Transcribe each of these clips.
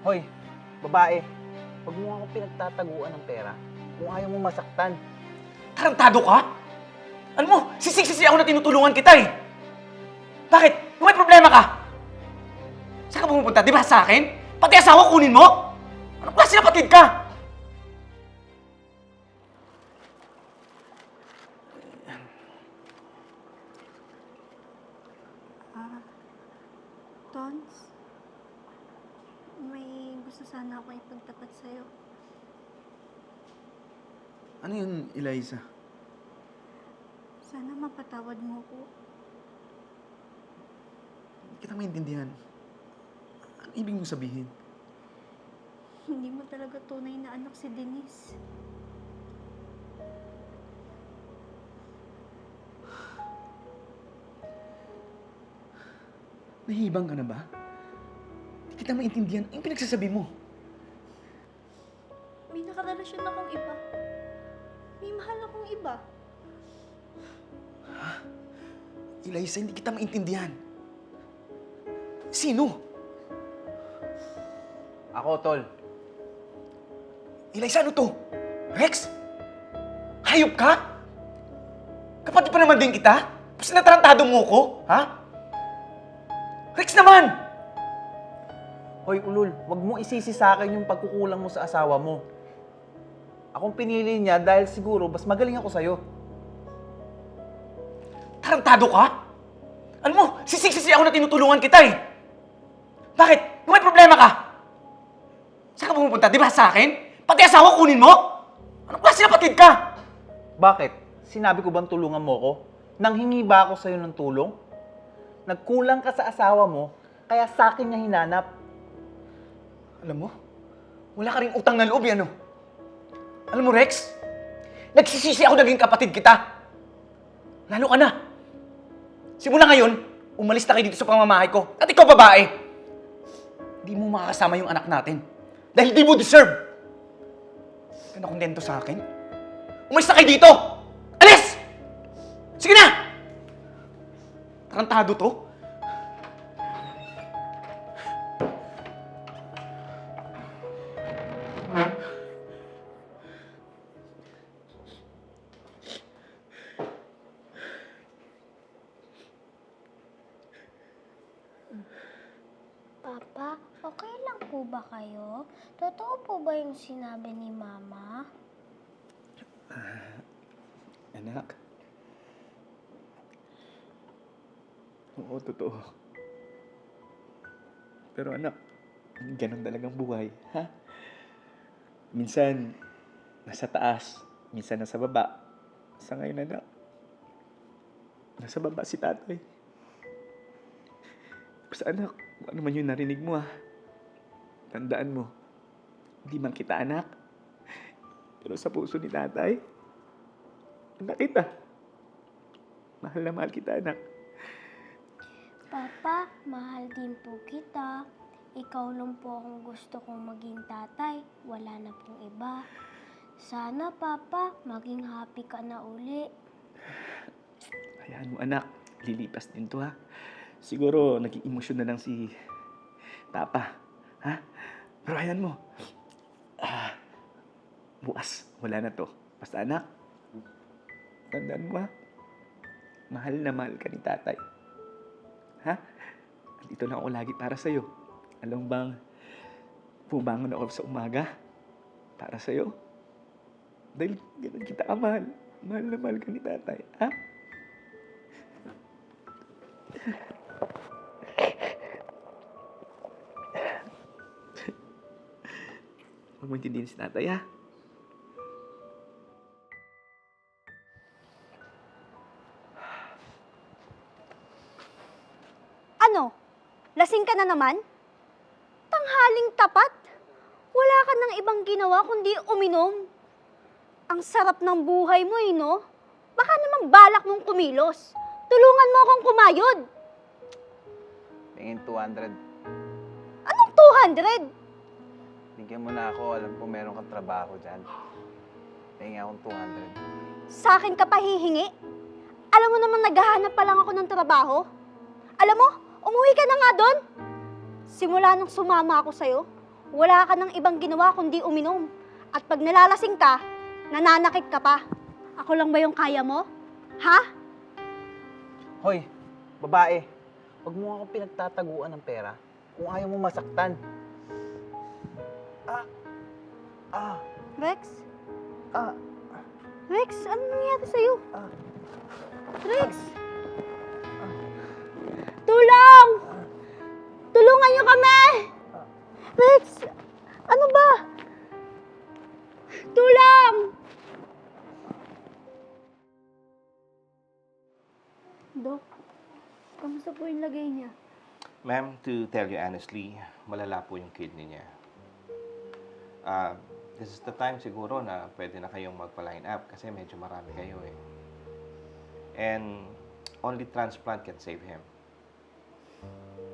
Hoy, babae, huwag mo ako pinagtataguan ng pera kung ayaw mo masaktan. Tarantado ka? Alam mo, sisig-sisi ako na tinutulungan kita eh. Bakit? Kung may problema ka? Saan ka pumupunta? Di ba sa akin? Pati asawa kunin mo? Anong klase na patid ka? Ah, Tons, gusto sana ako ipagtapat sa'yo. Ano yun, Eliza? Sana mapatawad mo ko. Hindi kita maintindihan. Ano ibig mong sabihin? Hindi mo talaga tunay na anak si Denise. Nahihibang ka na ba? Hindi kita maintindihan. Ano yung pinagsasabi mo? May nakarelasyon akong iba. May mahal akong iba. Eliza, hindi kita maintindihan. Sino? Ako, tol. Eliza, ano to? Rex? Hayop ka? Kapatid pa naman din kita? Tapos natarantado mo ko? Ha? Rex naman! Hoy, Ulul, wag mo isisi sa akin yung pagkukulang mo sa asawa mo. Akong pinili niya dahil siguro mas magaling ako sa'yo. Tarantado ka? Alam mo, sisig-sisi ako na tinutulungan kita eh. Bakit? May problema ka? Saan ka pumupunta? Di ba sa akin? Pati asawa kunin mo? Anong klase na patid ka? Bakit? Sinabi ko bang tulungan mo ko? Nang hingi ba ako sa'yo ng tulong? Nagkulang ka sa asawa mo, kaya sa akin niya hinanap. Alam mo, wala ka rin utang na loob yan, no? Alam mo, Rex, nagsisisi ako naging kapatid kita. Lalo ka na. Simula ngayon, umalis na kayo dito sa pamamahay ko. At ikaw, babae, di mo makakasama yung anak natin. Dahil di mo deserve. Ka na kontento sa akin? Umalis na kayo dito! Alis! Sige na! Tarantado to. Yung sinabi ni Mama? Anak. Oo, totoo. Pero anak, ganun talagang buhay, ha? Minsan, nasa taas, minsan nasa baba. Sa ngayon, anak, nasa baba si tatay. Basta anak, ano man yung narinig mo, ha? Tandaan mo, hindi man kita anak. Pero sa puso ni tatay, anak kita. Mahal na mahal kita, anak. Papa, mahal din po kita. Ikaw lang po akong gusto kong maging tatay. Wala na pong iba. Sana, Papa, maging happy ka na uli. Hayaan mo, anak. Lilipas din to, ha? Siguro, naging emosyon na lang si Papa. Ha? Pero hayaan mo. Bukas, wala na to. Basta, anak. Tandaan mo, ha? Mahal na mahal ka ni tatay. Ha? At ito lang ako lagi para sa'yo. Alam bang, bumangon ako sa umaga para sa'yo. Dahil ganun kita kamahal. Mahal na mahal ka ni tatay. Ha? Huwag mo intindihin si tatay, ha? Lasing ka na naman? Tanghaling tapat? Wala ka nang ibang ginawa kundi uminom. Ang sarap ng buhay mo eh, no? Baka naman balak mong kumilos. Tulungan mo akong kumayod. Tingin 200. Anong 200? Bigyan mo na ako, alam ko meron kang trabaho dyan. Tingin akong 200. Sa akin ka pa hihingi? Alam mo naman naghahanap pa lang ako ng trabaho. Alam mo, umuwi ka na nga doon. Simula nung sumama ako sa'yo, wala ka ng ibang ginawa kundi uminom. At pag nalalasing ka, nananakit ka pa. Ako lang ba yung kaya mo? Ha? Hoy, babae, wag mo ako pinagtataguan ng pera kung ayaw mo masaktan. Ah, ah, Rex? ah, Rex, ano nangyari sa'yo? ah. Rex! Ma'am, to tell you honestly, malala po yung kidney niya. Ah, this is the time siguro na pwede na kayong magpa-line up kasi medyo marami kayo eh. And only transplant can save him.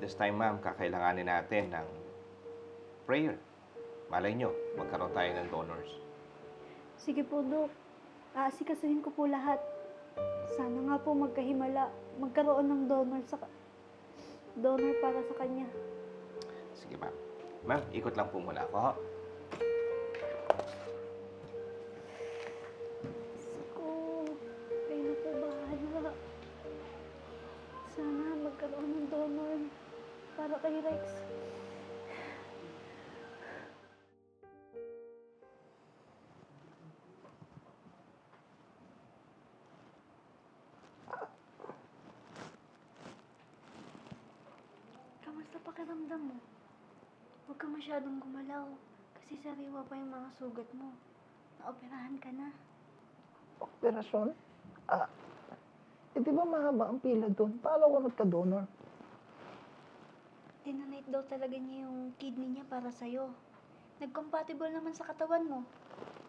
This time, ma'am, kakailanganin natin ng prayer. Malay nyo, magkaroon tayo ng donors. Sige po, Dok. Aasikasuhin ko po lahat. Sana nga po magkahimala. Magkaroon ng donor sa donor para sa kanya. Sige, ma'am. Ma'am, ikot lang po muna ako. Pakiramdam mo? Huwag ka masyadong gumalaw. Kasi sariwa pa yung mga sugat mo. Naoperahan ka na. operasyon? Ah, eh di ba mahaba ang pila doon? Paano ako nagka-donor? Dinonate daw talaga niya yung kidney niya para sa'yo. Nag-compatible naman sa katawan mo.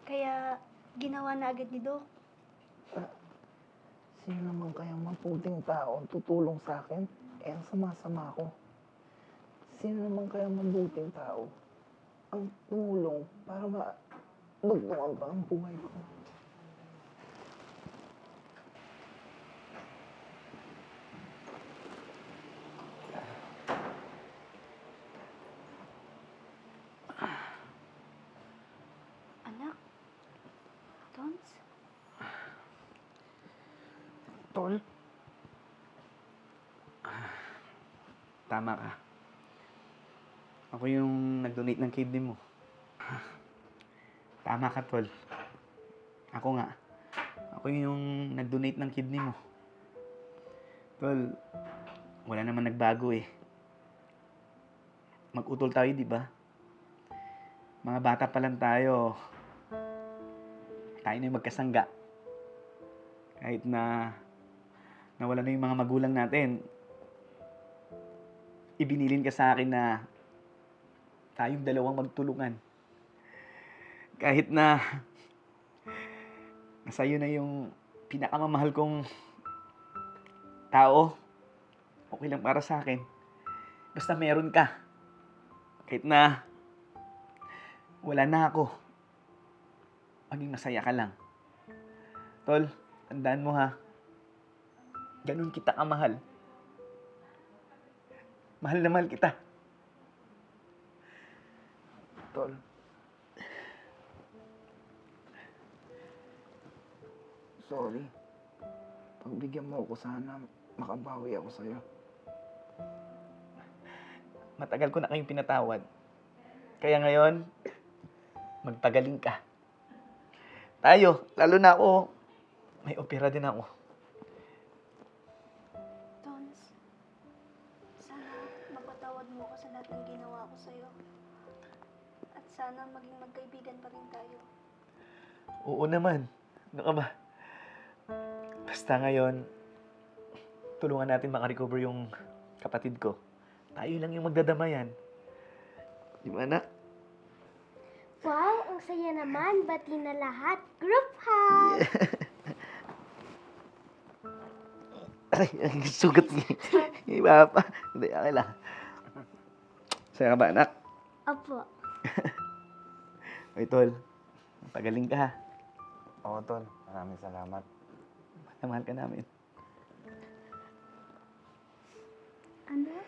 Kaya ginawa na agad ni Doc. Sino naman kayang mabuting tao ang tutulong sa akin? Eh, ang sama-sama ko. Sino naman kayang mabuting tao ang tumulong para ma-dugtungan pa ang buhay ko? Anak? Tons? Tol, Tama ka. Ako yung nag-donate ng kidney mo. Tama ka, Tol. Ako nga. Ako yung nag-donate ng kidney mo. Tol, wala naman nagbago eh. Mag-utol tayo, di ba? Mga bata pa lang tayo. Tayo na yung magkasangga. Kahit na nawala na yung mga magulang natin, ibinilin ka sa akin na tayong dalawang magtulungan. Kahit na nasa iyo na yung pinakamamahal kong tao, okay lang para sa akin. Basta meron ka. Kahit na wala na ako, maging masaya ka lang. Tol, tandaan mo ha, ganun kita kamahal. Mahal na mahal kita. Tol. Sorry. Pagbigyan mo ako sana, makabawi ako sa'yo. Matagal ko na kayong pinatawad. Kaya ngayon, magpagaling ka. Tayo, lalo na ako, may opera din ako. Tons, sana mapatawad mo ako sa lahat ng ginawa ko sa'yo. At sana maging magkaibigan pa rin tayo. Oo naman. Ano ka ba? Basta ngayon, tulungan natin makarecover yung kapatid ko. Tayo lang yung magdadamayan. Di ba, anak? Wow, ang saya naman. Bati na lahat. Group hug! Ay, ang sugat ni, ni Papa. Hindi, okay lang. Saya ka ba, anak? Opo. Oy, Tol. Pagaling ka, ha? Oo, Tol. Maraming salamat. Mahal ka namin. Anak?